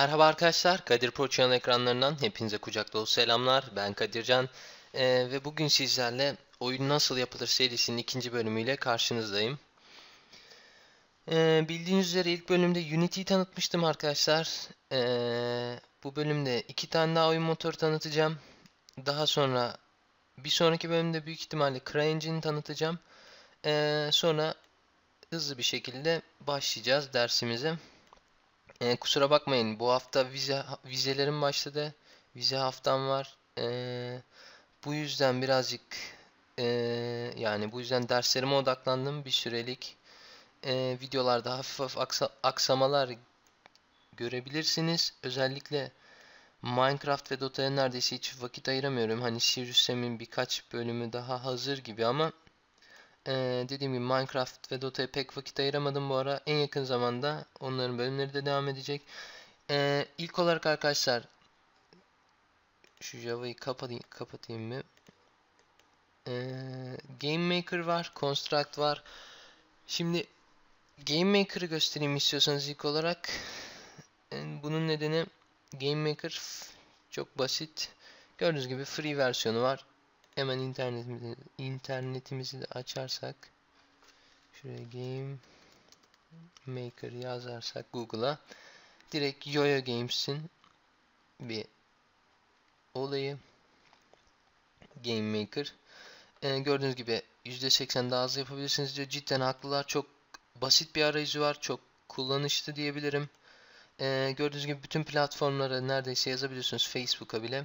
Merhaba arkadaşlar, Kadir Pro Channel ekranlarından hepinize kucak dolu selamlar. Ben Kadircan Ee, ve bugün sizlerle Oyun Nasıl Yapılır serisinin ikinci bölümüyle karşınızdayım. Ee, bildiğiniz üzere ilk bölümde Unity'yi tanıtmıştım arkadaşlar. Ee, bu bölümde iki tane daha oyun motoru tanıtacağım. Daha sonra bir sonraki bölümde büyük ihtimalle CryEngine'i tanıtacağım. Ee, sonra hızlı bir şekilde başlayacağız dersimize. Ee, kusura bakmayın bu hafta vize vizelerim başladı. Vize haftam var. Ee, bu yüzden birazcık ee, yani bu yüzden derslerime odaklandım bir sürelik. Ee, videolarda hafif hafif aksa, aksamalar görebilirsiniz. Özellikle Minecraft ve Dota'ya neredeyse hiç vakit ayıramıyorum. Hani Serious Sam'in birkaç bölümü daha hazır gibi ama ee, dediğim gibi Minecraft ve Dota'ya pek vakit ayıramadım bu ara. En yakın zamanda onların bölümleri de devam edecek. Ee, ilk olarak arkadaşlar şu Java'yı kapatayım, kapatayım mı? Ee, Game Maker var, Construct var. Şimdi Game Maker'ı göstereyim istiyorsanız ilk olarak. Ee, bunun nedeni Game Maker çok basit. Gördüğünüz gibi free versiyonu var. Hemen internetimizi, internetimizi de açarsak şuraya Game Maker yazarsak Google'a direkt Yoyo Games'in bir olayı Game Maker. Ee, gördüğünüz gibi %80 daha hızlı yapabilirsiniz diyor. Cidden haklılar. Çok basit bir arayüzü var. Çok kullanışlı diyebilirim. Ee, gördüğünüz gibi bütün platformlara neredeyse yazabiliyorsunuz. Facebook'a bile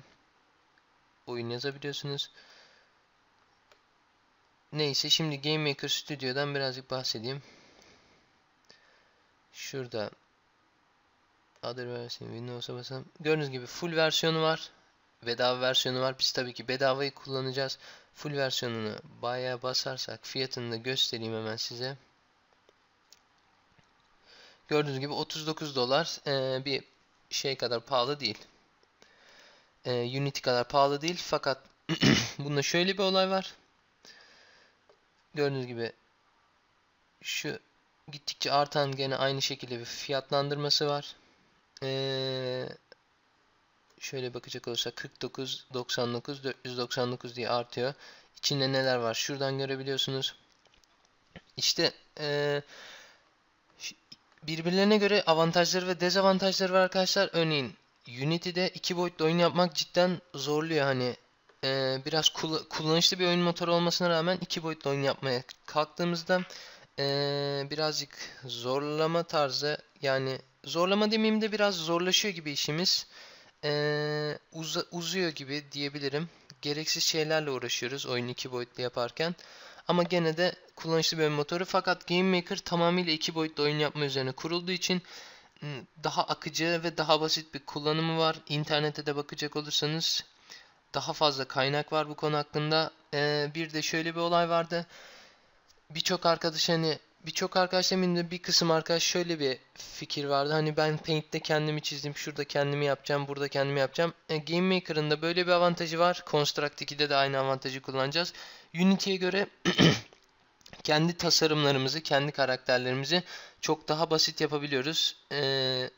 oyun yazabiliyorsunuz. Neyse şimdi Game Maker Studio'dan birazcık bahsedeyim. Şurada Other version Windows'a basalım. Gördüğünüz gibi full versiyonu var. Bedava versiyonu var. Biz tabii ki bedavayı kullanacağız. Full versiyonunu bayağı basarsak fiyatını da göstereyim hemen size. Gördüğünüz gibi 39 dolar ee, bir şey kadar pahalı değil. Ee, Unity kadar pahalı değil fakat bunda şöyle bir olay var. Gördüğünüz gibi şu gittikçe artan gene aynı şekilde bir fiyatlandırması var. Ee, şöyle bakacak olursak 49, 99, 499 diye artıyor. İçinde neler var? Şuradan görebiliyorsunuz. İşte ee, birbirlerine göre avantajları ve dezavantajları var arkadaşlar. Örneğin Unity'de iki boyutlu oyun yapmak cidden zorluyor. Hani e, biraz kullanışlı bir oyun motoru olmasına rağmen iki boyutlu oyun yapmaya kalktığımızda e, birazcık zorlama tarzı yani zorlama demeyeyim de biraz zorlaşıyor gibi işimiz. E, uz uzuyor gibi diyebilirim. Gereksiz şeylerle uğraşıyoruz oyun iki boyutlu yaparken. Ama gene de kullanışlı bir oyun motoru. Fakat Game Maker tamamıyla iki boyutlu oyun yapma üzerine kurulduğu için daha akıcı ve daha basit bir kullanımı var. İnternete de bakacak olursanız daha fazla kaynak var bu konu hakkında. Ee, bir de şöyle bir olay vardı. Birçok arkadaş hani birçok arkadaş demeyeyim bir kısım arkadaş şöyle bir fikir vardı. Hani ben Paint'te kendimi çizdim. Şurada kendimi yapacağım. Burada kendimi yapacağım. E, Game Maker'ın da böyle bir avantajı var. Construct 2'de de aynı avantajı kullanacağız. Unity'ye göre kendi tasarımlarımızı, kendi karakterlerimizi çok daha basit yapabiliyoruz. E,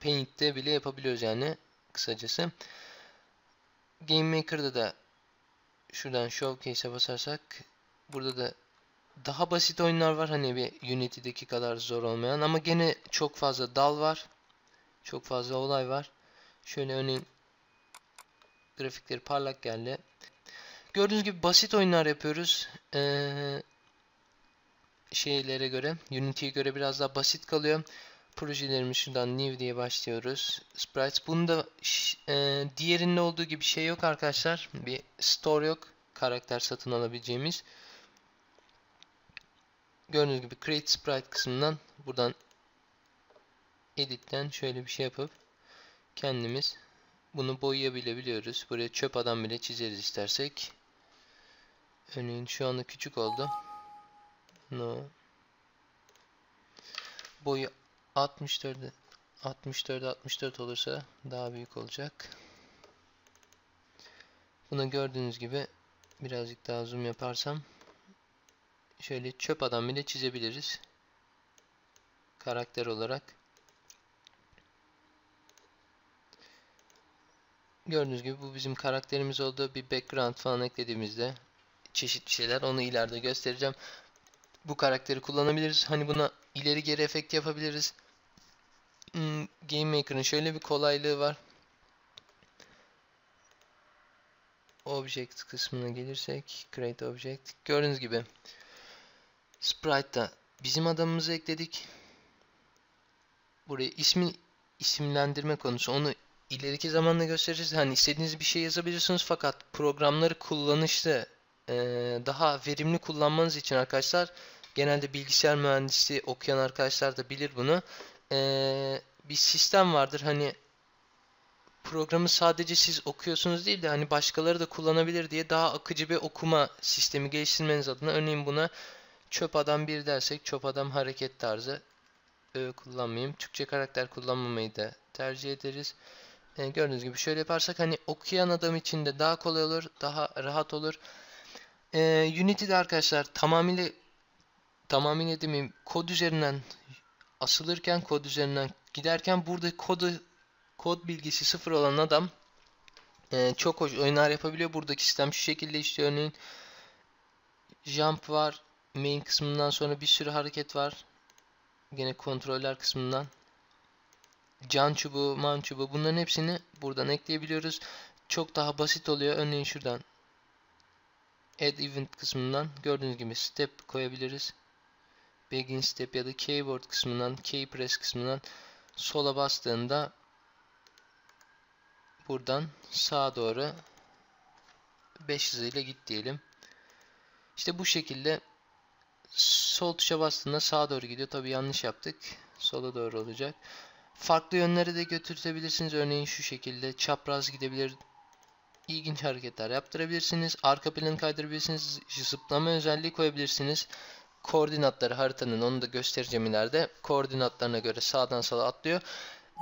Paint'te bile yapabiliyoruz yani kısacası. Game Maker'da da şuradan Showcase'e basarsak burada da daha basit oyunlar var hani bir Unity'deki kadar zor olmayan ama gene çok fazla dal var. Çok fazla olay var. Şöyle örneğin grafikleri parlak geldi. Gördüğünüz gibi basit oyunlar yapıyoruz. Ee, şeylere göre, Unity'ye göre biraz daha basit kalıyor projelerimiz şuradan new diye başlıyoruz. Sprites. Bunda e, diğerinde olduğu gibi şey yok arkadaşlar. Bir store yok. Karakter satın alabileceğimiz. Gördüğünüz gibi create sprite kısmından buradan edit'ten şöyle bir şey yapıp kendimiz bunu boyayabilebiliyoruz. Buraya çöp adam bile çizeriz istersek. Örneğin şu anda küçük oldu. No. Boyu 64'e 64 64 olursa daha büyük olacak. Bunu gördüğünüz gibi birazcık daha zoom yaparsam şöyle çöp adam bile çizebiliriz. Karakter olarak. Gördüğünüz gibi bu bizim karakterimiz oldu. Bir background falan eklediğimizde çeşitli şeyler onu ileride göstereceğim. Bu karakteri kullanabiliriz. Hani buna ileri geri efekt yapabiliriz. Hmm, Game Maker'ın şöyle bir kolaylığı var. Object kısmına gelirsek Create Object. Gördüğünüz gibi Sprite'da bizim adamımızı ekledik. Buraya ismi isimlendirme konusu. Onu ileriki zamanda göstereceğiz. Hani istediğiniz bir şey yazabilirsiniz fakat programları kullanışlı daha verimli kullanmanız için arkadaşlar genelde bilgisayar mühendisliği okuyan arkadaşlar da bilir bunu. E, bir sistem vardır. Hani programı sadece siz okuyorsunuz değil de hani başkaları da kullanabilir diye daha akıcı bir okuma sistemi geliştirmeniz adına örneğin buna çöp adam bir dersek çöp adam hareket tarzı ö kullanmayayım. Türkçe karakter kullanmamayı da tercih ederiz. E, gördüğünüz gibi şöyle yaparsak hani okuyan adam için de daha kolay olur, daha rahat olur. E, Unity'de arkadaşlar tamamıyla tamamıyla demeyeyim kod üzerinden asılırken kod üzerinden giderken burada kodu kod bilgisi sıfır olan adam e, çok hoş oyunlar yapabiliyor. Buradaki sistem şu şekilde işliyor. Örneğin jump var. Main kısmından sonra bir sürü hareket var. Gene kontroller kısmından. Can çubuğu, man çubuğu bunların hepsini buradan ekleyebiliyoruz. Çok daha basit oluyor. Örneğin şuradan Add Event kısmından gördüğünüz gibi step koyabiliriz. Begin step ya da keyboard kısmından, key press kısmından sola bastığında buradan sağa doğru 5 hızıyla git diyelim. İşte bu şekilde sol tuşa bastığında sağa doğru gidiyor. Tabi yanlış yaptık. Sola doğru olacak. Farklı yönlere de götürtebilirsiniz. Örneğin şu şekilde çapraz gidebilir. İlginç hareketler yaptırabilirsiniz. Arka planı kaydırabilirsiniz. Zıplama özelliği koyabilirsiniz. Koordinatları haritanın onu da göstereceğim ileride. Koordinatlarına göre sağdan sola atlıyor.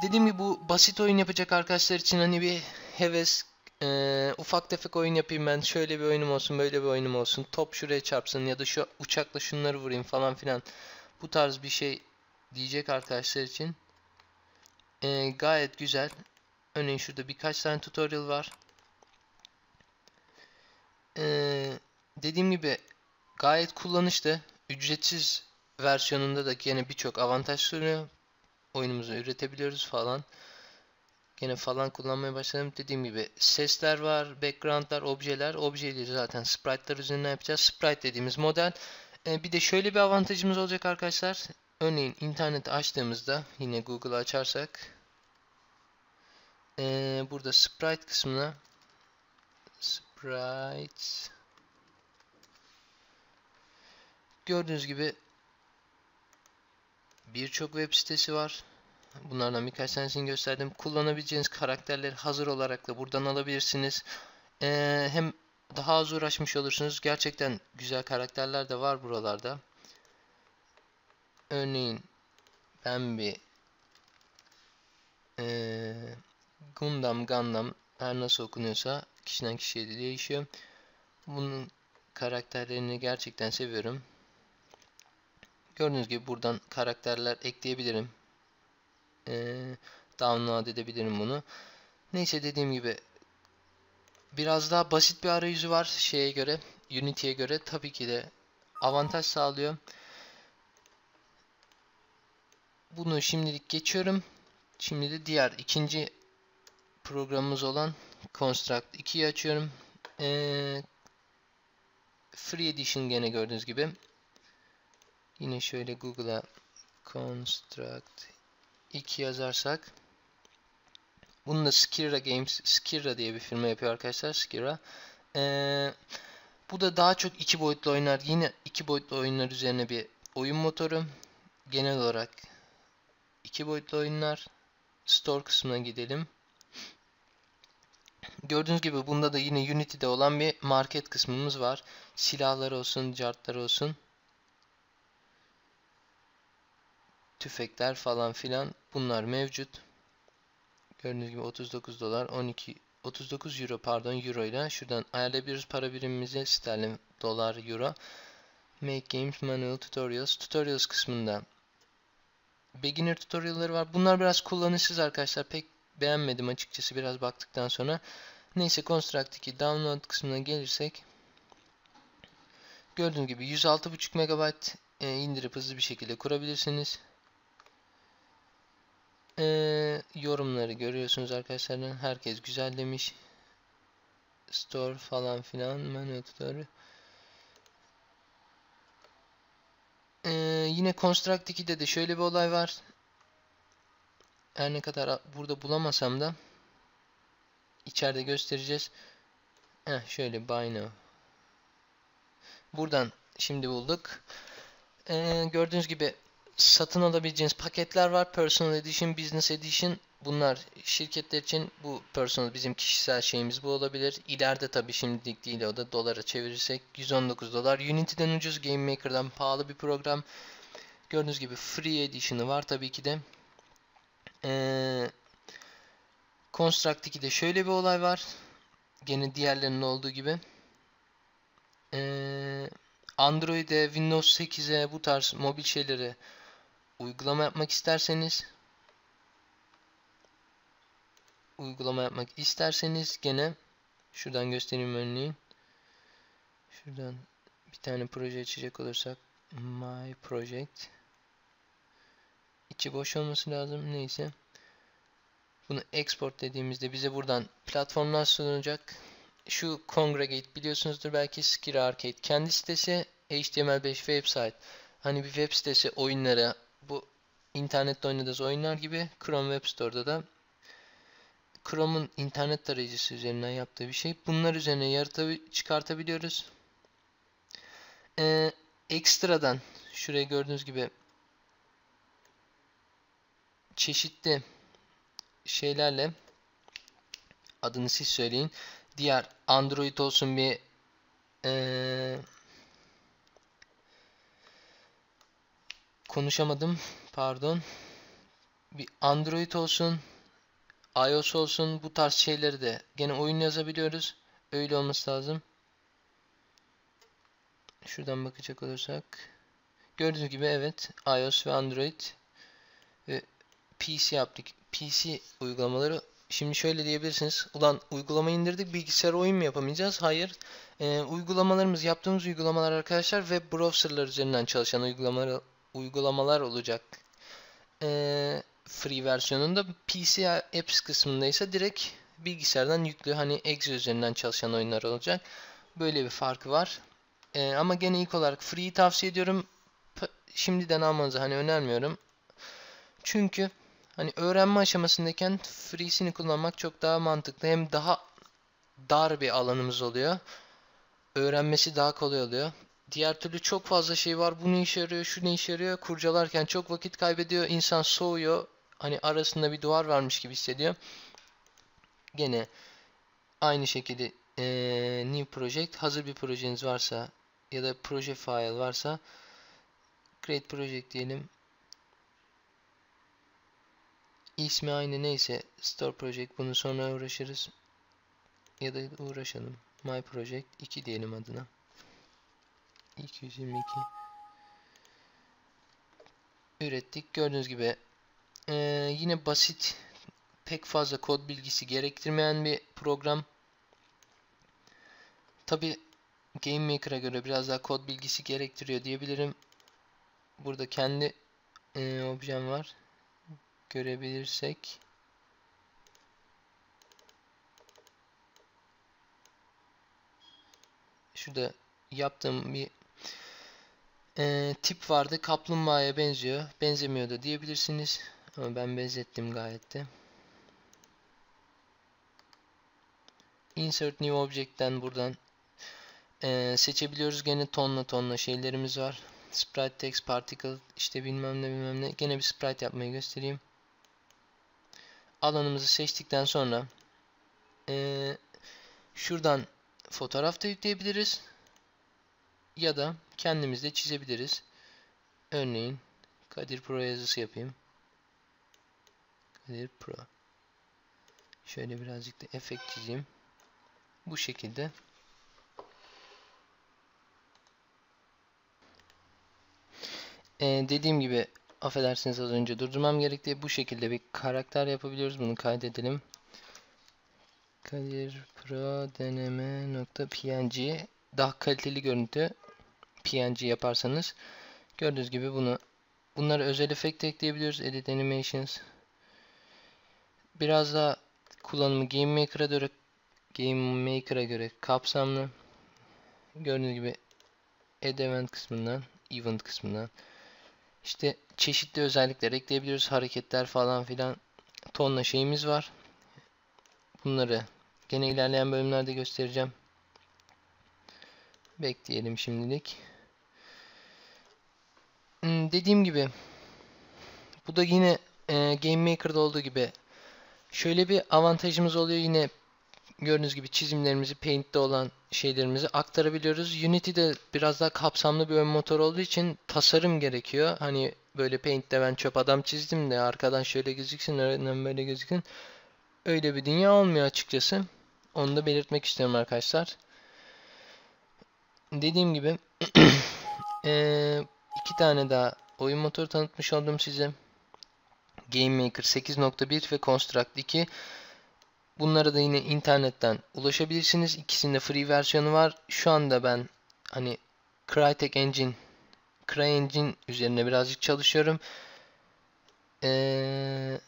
Dediğim gibi bu basit oyun yapacak arkadaşlar için hani bir heves ee, ufak tefek oyun yapayım ben. Şöyle bir oyunum olsun, böyle bir oyunum olsun. Top şuraya çarpsın ya da şu uçakla şunları vurayım falan filan. Bu tarz bir şey diyecek arkadaşlar için. Ee, gayet güzel. Örneğin şurada birkaç tane tutorial var. Ee, dediğim gibi gayet kullanışlı. Ücretsiz versiyonunda da yine birçok avantaj sunuyor. Oyunumuzu üretebiliyoruz falan. Gene falan kullanmaya başladım. Dediğim gibi sesler var, backgroundlar, objeler. Objeleri zaten sprite'lar üzerinden yapacağız. Sprite dediğimiz model. Ee, bir de şöyle bir avantajımız olacak arkadaşlar. Örneğin interneti açtığımızda yine Google açarsak ee, burada sprite kısmına sprite gördüğünüz gibi birçok web sitesi var. Bunlardan birkaç tanesini gösterdim. Kullanabileceğiniz karakterleri hazır olarak da buradan alabilirsiniz. Ee, hem daha az uğraşmış olursunuz. Gerçekten güzel karakterler de var buralarda. Örneğin ben bir ee, Gundam Gundam her nasıl okunuyorsa kişiden kişiye de değişiyor. Bunun karakterlerini gerçekten seviyorum. Gördüğünüz gibi buradan karakterler ekleyebilirim e, download edebilirim bunu. Neyse dediğim gibi biraz daha basit bir arayüzü var şeye göre, Unity'ye göre tabii ki de avantaj sağlıyor. Bunu şimdilik geçiyorum. Şimdi de diğer ikinci programımız olan Construct 2'yi açıyorum. Ee, Free Edition gene gördüğünüz gibi. Yine şöyle Google'a Construct 2 yazarsak bunu da Skira Games, Skira diye bir firma yapıyor arkadaşlar. Skira. Ee, bu da daha çok iki boyutlu oyunlar. Yine iki boyutlu oyunlar üzerine bir oyun motoru. Genel olarak iki boyutlu oyunlar. Store kısmına gidelim. Gördüğünüz gibi bunda da yine Unity'de olan bir market kısmımız var. Silahlar olsun, cartlar olsun. Tüfekler falan filan bunlar mevcut. Gördüğünüz gibi 39 dolar 12 39 euro pardon euro ile şuradan ayarlayabiliyoruz para birimimizi sterlin dolar euro. Make games manual tutorials tutorials kısmında beginner tutorial'ları var. Bunlar biraz kullanışsız arkadaşlar. Pek beğenmedim açıkçası biraz baktıktan sonra. Neyse Construct 2 download kısmına gelirsek gördüğünüz gibi 106.5 MB e, indirip hızlı bir şekilde kurabilirsiniz. E, yorumları görüyorsunuz arkadaşlar. Herkes güzel demiş. Store falan filan menü tutarı. Ee, yine Construct 2'de de şöyle bir olay var. Her ne kadar burada bulamasam da içeride göstereceğiz. Heh, şöyle buy now. Buradan şimdi bulduk. Ee, gördüğünüz gibi satın alabileceğiniz paketler var. Personal Edition, Business Edition. Bunlar şirketler için bu personal bizim kişisel şeyimiz bu olabilir. İleride tabi şimdilik değil o da dolara çevirirsek 119 dolar. Unity'den ucuz, Game Maker'dan pahalı bir program. Gördüğünüz gibi Free Edition'ı var tabii ki de. Ee, Construct 2'de şöyle bir olay var. Gene diğerlerinin olduğu gibi. Ee, Android'e, Windows 8'e bu tarz mobil şeyleri uygulama yapmak isterseniz uygulama yapmak isterseniz gene şuradan göstereyim örneğin. Şuradan bir tane proje açacak olursak My Project içi boş olması lazım. Neyse. Bunu export dediğimizde bize buradan platformlar sunacak. Şu Congregate biliyorsunuzdur belki Skir Arcade kendi sitesi HTML5 website. Hani bir web sitesi oyunlara bu internette oynadığınız oyunlar gibi Chrome Web Store'da da Chrome'un internet tarayıcısı üzerinden yaptığı bir şey. Bunlar üzerine yaratabi çıkartabiliyoruz. Ee, ekstradan şuraya gördüğünüz gibi çeşitli şeylerle adını siz söyleyin. Diğer Android olsun bir ee, konuşamadım. Pardon. Bir Android olsun iOS olsun bu tarz şeyleri de gene oyun yazabiliyoruz. Öyle olması lazım. Şuradan bakacak olursak. Gördüğünüz gibi evet iOS ve Android ve PC yaptık. PC uygulamaları Şimdi şöyle diyebilirsiniz. Ulan uygulama indirdik bilgisayar oyun mu yapamayacağız? Hayır. Ee, uygulamalarımız yaptığımız uygulamalar arkadaşlar web browserlar üzerinden çalışan uygulamalar, uygulamalar olacak. Ee, free versiyonunda PC Apps kısmında ise direkt bilgisayardan yüklü hani Exe üzerinden çalışan oyunlar olacak. Böyle bir farkı var. Ee, ama gene ilk olarak free tavsiye ediyorum. P şimdiden almanızı hani önermiyorum. Çünkü hani öğrenme aşamasındayken free'sini kullanmak çok daha mantıklı. Hem daha dar bir alanımız oluyor. Öğrenmesi daha kolay oluyor. Diğer türlü çok fazla şey var. Bu ne işe yarıyor, şu ne işe yarıyor. Kurcalarken çok vakit kaybediyor. İnsan soğuyor hani arasında bir duvar varmış gibi hissediyor. Gene aynı şekilde e, new project hazır bir projeniz varsa ya da proje file varsa create project diyelim. İsmi aynı neyse store project bunu sonra uğraşırız. Ya da uğraşalım. My project 2 diyelim adına. 222 ürettik. Gördüğünüz gibi ee, yine basit, pek fazla kod bilgisi gerektirmeyen bir program. Tabi Game Maker'a göre biraz daha kod bilgisi gerektiriyor diyebilirim. Burada kendi e, objem var. Görebilirsek. Şurada yaptığım bir e, tip vardı. Kaplumbağaya benziyor. Benzemiyor da diyebilirsiniz. Ama ben benzettim gayet de. Insert New Object'ten buradan e, seçebiliyoruz. Gene tonla tonla şeylerimiz var. Sprite Text Particle işte bilmem ne bilmem ne. Gene bir sprite yapmayı göstereyim. Alanımızı seçtikten sonra e, şuradan fotoğraf da yükleyebiliriz. Ya da kendimiz de çizebiliriz. Örneğin Kadir Pro yazısı yapayım. Kadir Pro. Şöyle birazcık da efekt çizeyim. Bu şekilde. Ee, dediğim gibi Affedersiniz az önce durdurmam gerekti. Bu şekilde bir karakter yapabiliyoruz. Bunu kaydedelim. Kadir Pro deneme.png daha kaliteli görüntü PNG yaparsanız gördüğünüz gibi bunu bunları özel efekt ekleyebiliyoruz. Edit Animations biraz daha kullanımı Game Maker'a göre Game Maker'a göre kapsamlı. Gördüğünüz gibi Add Event kısmından, Event kısmından işte çeşitli özellikler ekleyebiliyoruz. Hareketler falan filan tonla şeyimiz var. Bunları gene ilerleyen bölümlerde göstereceğim. Bekleyelim şimdilik. Hmm, dediğim gibi bu da yine e, Game Maker'da olduğu gibi şöyle bir avantajımız oluyor yine gördüğünüz gibi çizimlerimizi Paint'te olan şeylerimizi aktarabiliyoruz. Unity'de biraz daha kapsamlı bir ön motor olduğu için tasarım gerekiyor. Hani böyle Paint'te ben çöp adam çizdim de arkadan şöyle gözüksün, önden böyle gözüksün. Öyle bir dünya olmuyor açıkçası. Onu da belirtmek istiyorum arkadaşlar. Dediğim gibi iki tane daha oyun motoru tanıtmış oldum size. Game Maker 8.1 ve Construct 2. Bunlara da yine internetten ulaşabilirsiniz. İkisinde free versiyonu var. Şu anda ben hani Crytek Engine CryEngine üzerine birazcık çalışıyorum. Ee,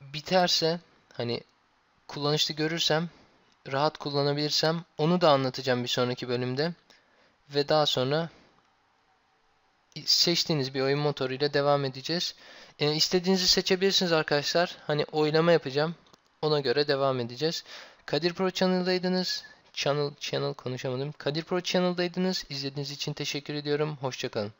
biterse hani kullanışlı görürsem rahat kullanabilirsem onu da anlatacağım bir sonraki bölümde. Ve daha sonra seçtiğiniz bir oyun motoruyla devam edeceğiz. E, istediğinizi seçebilirsiniz arkadaşlar. Hani oylama yapacağım. Ona göre devam edeceğiz. Kadir Pro Channel'daydınız. Channel, channel konuşamadım. Kadir Pro Channel'daydınız. İzlediğiniz için teşekkür ediyorum. Hoşçakalın.